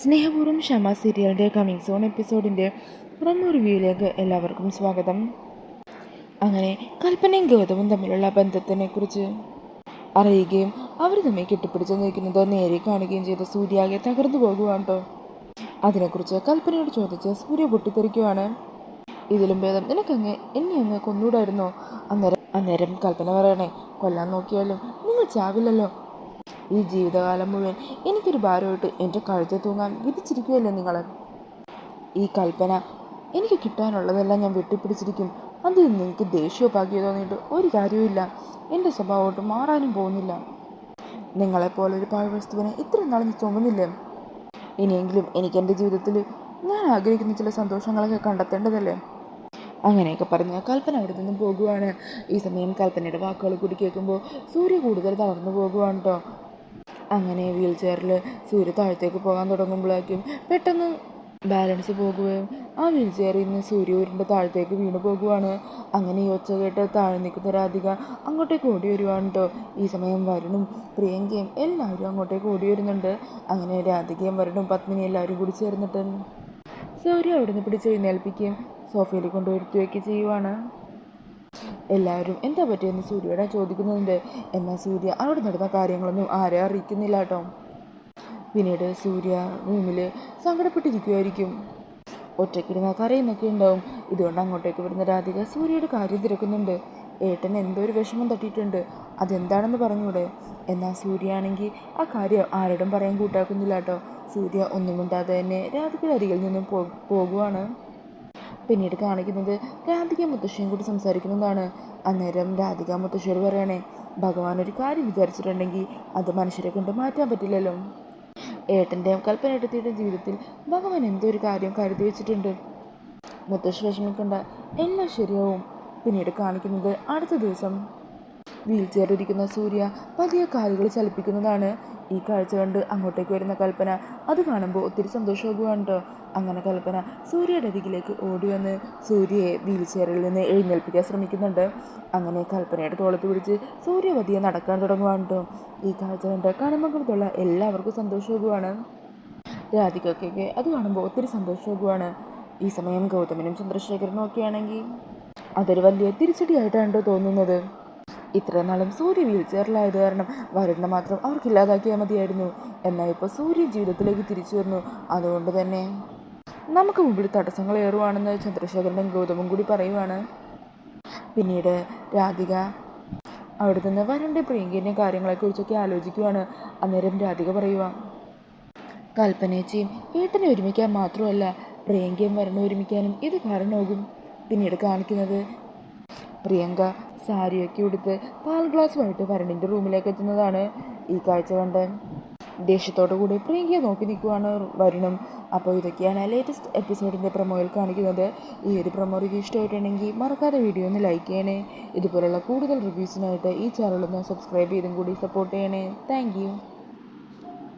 സ്നേഹപൂർവം ക്ഷമ സീരിയലിന്റെ coming soon എപ്പിസോഡിന്റെ പ്രൊമോ റിവ്യൂയിലേക്ക് എല്ലാവർക്കും സ്വാഗതം. അങ്ങനെ കൽപ്പനയും ഗൗതമും തമ്മിലുള്ള ബന്ധത്തിനെക്കുറിച്ച് അറിയുകയും അവർ തമ്മിൽ കെട്ടിപ്പിടിച്ച് നിൽക്കുന്നത് നേരെ കാണുകയും ചെയ്ത സൂര്യാകെ തകർന്നു പോകുകയാണ് കേട്ടോ അതിനെക്കുറിച്ച് കൽപ്പനയോട് ചോദിച്ച് സൂര്യ പൊട്ടിത്തെറിക്കുവാണ്. ഇതിലും ഭേദം നിനക്കങ്ങ് എന്നെ അങ്ങ് കൊന്നൂടായിരുന്നോ? അന്നേരം അന്നേരം കൽപ്പന പറയണേ കൊല്ലാൻ നോക്കിയാലും നിങ്ങൾ ചാവില്ലല്ലോ. ഈ ജീവിതകാലം മുഴുവൻ എനിക്കൊരു ഭാരമായിട്ട് എന്റെ കഴുത്തിൽ തൂങ്ങാൻ വിധിച്ചിരിക്കുമല്ലോ നിങ്ങൾ ഈ കൽപ്പന എനിക്ക് കിട്ടാനുള്ളതെല്ലാം ഞാൻ വെട്ടിപ്പിടിച്ചിരിക്കും. അത് നിങ്ങൾക്ക് ദേഷ്യമോ ഭാഗ്യമോ തോന്നിയിട്ട് ഒരു കാര്യവുമില്ല. എന്റെ സ്വഭാവമായിട്ട് മാറാനും പോകുന്നില്ല. നിങ്ങളെപ്പോലൊരു പാഴ്വസ്തുവിനെ ഇത്ര നാൾ നീ ചുമന്നില്ലേ? ഇനിയെങ്കിലും എനിക്ക് എന്റെ ജീവിതത്തിൽ ഞാൻ ആഗ്രഹിക്കുന്ന ചില സന്തോഷങ്ങളൊക്കെ കണ്ടെത്തേണ്ടതല്ലേ? അങ്ങനെയൊക്കെ പറഞ്ഞ് കൽപ്പന അവിടെ നിന്നും പോകുവാണ്. ഈ സമയം കൽപ്പനയുടെ വാക്കുകൾ കൂടി കേൾക്കുമ്പോൾ സൂര്യ കൂടുതൽ തളർന്നു പോകുവാണ് കേട്ടോ അങ്ങനെ വീൽ ചെയറിൽ സൂര്യ താഴത്തേക്ക് പോകാൻ തുടങ്ങുമ്പോഴേക്കും പെട്ടെന്ന് ബാലൻസ് പോകുകയും ആ വീൽ ചെയറിൽ നിന്ന് സൂര്യ ഉരുണ്ട് താഴത്തേക്ക് വീണു പോകുവാണ്. അങ്ങനെ ഈ ഒച്ച കേട്ട് താഴെ നിൽക്കുന്ന രാധിക അങ്ങോട്ടേക്ക് ഓടി വരുവാണ് കേട്ടോ ഈ സമയം വരുണും പ്രിയങ്കയും എല്ലാവരും അങ്ങോട്ടേക്ക് ഓടി വരുന്നുണ്ട്. അങ്ങനെ രാധികയും വരുണും പത്മിനി എല്ലാവരും കൂടി ചേർന്നിട്ട് സൂര്യ നിന്ന് പിടിച്ച് എഴുന്നേൽപ്പിക്കുകയും സോഫയിൽ കൊണ്ടുവരുത്തുകയൊക്കെ ചെയ്യുവാണ്. എല്ലാവരും എന്താ പറ്റിയെന്ന് സൂര്യയോടെ ചോദിക്കുന്നുണ്ട്. എന്നാൽ സൂര്യ അവിടെ നടന്ന കാര്യങ്ങളൊന്നും ആരെ അറിയിക്കുന്നില്ല കേട്ടോ. പിന്നീട് സൂര്യ റൂമിൽ സങ്കടപ്പെട്ടിരിക്കുമായിരിക്കും ഒറ്റക്കിരുന്ന കരയുന്നൊക്കെ ഉണ്ടാവും. ഇതുകൊണ്ട് അങ്ങോട്ടേക്ക് വരുന്ന രാധിക സൂര്യയുടെ കാര്യം തിരക്കുന്നുണ്ട്. ഏട്ടൻ എന്തോ ഒരു വിഷമം തട്ടിയിട്ടുണ്ട്. അതെന്താണെന്ന് പറഞ്ഞൂടെ? എന്നാൽ സൂര്യയാണെങ്കിൽ ആ കാര്യം ആരോടും പറയാൻ കൂട്ടാക്കുന്നില്ല കേട്ടോ. സൂര്യ ഒന്നും മിണ്ടാതെ തന്നെ രാധികയുടെ അരികിൽ നിന്നും പോകുവാണ്. പിന്നീട് കാണിക്കുന്നത് രാധിക മുത്തശ്ശിയും കൂടി സംസാരിക്കുന്നതാണ്. അന്നേരം രാധിക മുത്തശ്ശിയോട് പറയണേ ഭഗവാൻ ഒരു കാര്യം വിചാരിച്ചിട്ടുണ്ടെങ്കിൽ അത് മനുഷ്യരെ കൊണ്ട് മാറ്റാൻ പറ്റില്ലല്ലോ. ഏട്ടന്റെയും കൽപ്പനയെടുത്തിയുടെ ജീവിതത്തിൽ ഭഗവാൻ എന്തോ ഒരു കാര്യം കരുതി വെച്ചിട്ടുണ്ട്. മുത്തശ്ശി വിഷമിക്കണ്ട എല്ലാം ശരിയാവും. പിന്നീട് കാണിക്കുന്നത് അടുത്ത ദിവസം. വീൽ സൂര്യ പതിയെ കാലുകൾ ചലിപ്പിക്കുന്നതാണ്. ഈ കാഴ്ച കണ്ട് അങ്ങോട്ടേക്ക് വരുന്ന കൽപ്പന അത് കാണുമ്പോൾ ഒത്തിരി സന്തോഷമാകുവാണ് കേട്ടോ അങ്ങനെ കൽപ്പന സൂര്യയുടെ അരികിലേക്ക് ഓടി വന്ന് സൂര്യയെ വീൽ ചെയറിൽ നിന്ന് എഴുന്നേൽപ്പിക്കാൻ ശ്രമിക്കുന്നുണ്ട്. അങ്ങനെ കൽപ്പനയുടെ തോളത്ത് പിടിച്ച് സൂര്യ പതിയെ നടക്കാൻ തുടങ്ങുവാണ് കേട്ടോ ഈ കാഴ്ച കണ്ട് കണിമംഗലത്തുള്ള എല്ലാവർക്കും സന്തോഷമാകുവാണ് രാധികയ്ക്കൊക്കെ അത് കാണുമ്പോൾ ഒത്തിരി സന്തോഷമാകുവാണ് ഈ സമയം ഗൗതമനും ചന്ദ്രശേഖരനും ഒക്കെ ആണെങ്കിൽ അതൊരു വലിയ തിരിച്ചടിയായിട്ടാണ് തോന്നുന്നത്. ഇത്ര നാളും സൂര്യ വീൽ ചെയറിലായത് കാരണം വരുന്ന മാത്രം അവർക്ക് ഇല്ലാതാക്കിയാൽ മതിയായിരുന്നു. എന്നാൽ ഇപ്പോൾ സൂര്യ ജീവിതത്തിലേക്ക് തിരിച്ചു വരുന്നു. അതുകൊണ്ട് തന്നെ നമുക്ക് മുമ്പിൽ തടസ്സങ്ങൾ ഏറുവാണെന്ന് ചന്ദ്രശേഖരനും ഗൗതമും കൂടി പറയുവാണ്. പിന്നീട് രാധിക അവിടെ നിന്ന് വരണ്ട പ്രിയങ്കേന്റെ കാര്യങ്ങളെക്കുറിച്ചൊക്കെ ആലോചിക്കുവാണ്. അന്നേരം രാധിക പറയുക കൽപ്പനേച്ചയും വീട്ടിനെ ഒരുമിക്കാൻ മാത്രമല്ല പ്രിയങ്കയും വരണം ഒരുമിക്കാനും ഇത് കാരണമാകും. പിന്നീട് കാണിക്കുന്നത് പ്രിയങ്ക സാരിയൊക്കെ ഉടുത്ത് പാൽ ഗ്ലാസ്സുമായിട്ട് വരണിന്റെ റൂമിലേക്ക് എത്തുന്നതാണ് ഈ കാഴ്ച കണ്ട്. ദേഷ്യത്തോടു കൂടി പ്രിയങ്കയെ നോക്കി നിൽക്കുവാണ് വരുണും. അപ്പോൾ ഇതൊക്കെയാണ് ലേറ്റസ്റ്റ് എപ്പിസോഡിന്റെ പ്രൊമോയിൽ കാണിക്കുന്നത്. ഈ ഒരു പ്രൊമോ റിവ്യൂ ഇഷ്ടമായിട്ടുണ്ടെങ്കിൽ മറക്കാതെ വീഡിയോ ഒന്ന് ലൈക്ക് ചെയ്യണേ. ഇതുപോലുള്ള കൂടുതൽ റിവ്യൂസിനായിട്ട് ഈ ചാനലൊന്ന് സബ്സ്ക്രൈബ് ചെയ്തും കൂടി സപ്പോർട്ട് ചെയ്യണേ. താങ്ക്